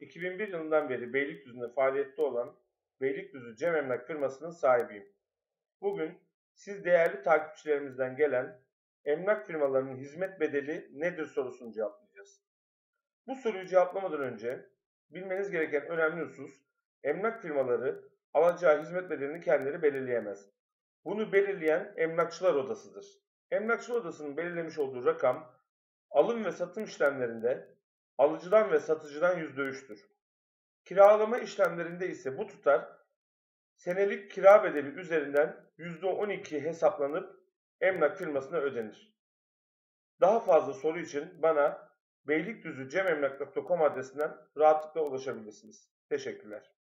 2001 yılından beri Beylikdüzü'nde faaliyette olan Beylikdüzü Cem Emlak firmasının sahibiyim. Bugün siz değerli takipçilerimizden gelen emlak firmalarının hizmet bedeli nedir sorusunu cevaplayacağız. Bu soruyu cevaplamadan önce bilmeniz gereken önemli husus, emlak firmaları alacağı hizmet bedelini kendileri belirleyemez. Bunu belirleyen emlakçılar odasıdır. Emlakçılar odasının belirlemiş olduğu rakam alım ve satım işlemlerinde alıcıdan ve satıcıdan %3'tür. Kiralama işlemlerinde ise bu tutar senelik kira bedeli üzerinden %12 hesaplanıp emlak firmasına ödenir. Daha fazla soru için bana beylikdüzü cememlak.com adresinden rahatlıkla ulaşabilirsiniz. Teşekkürler.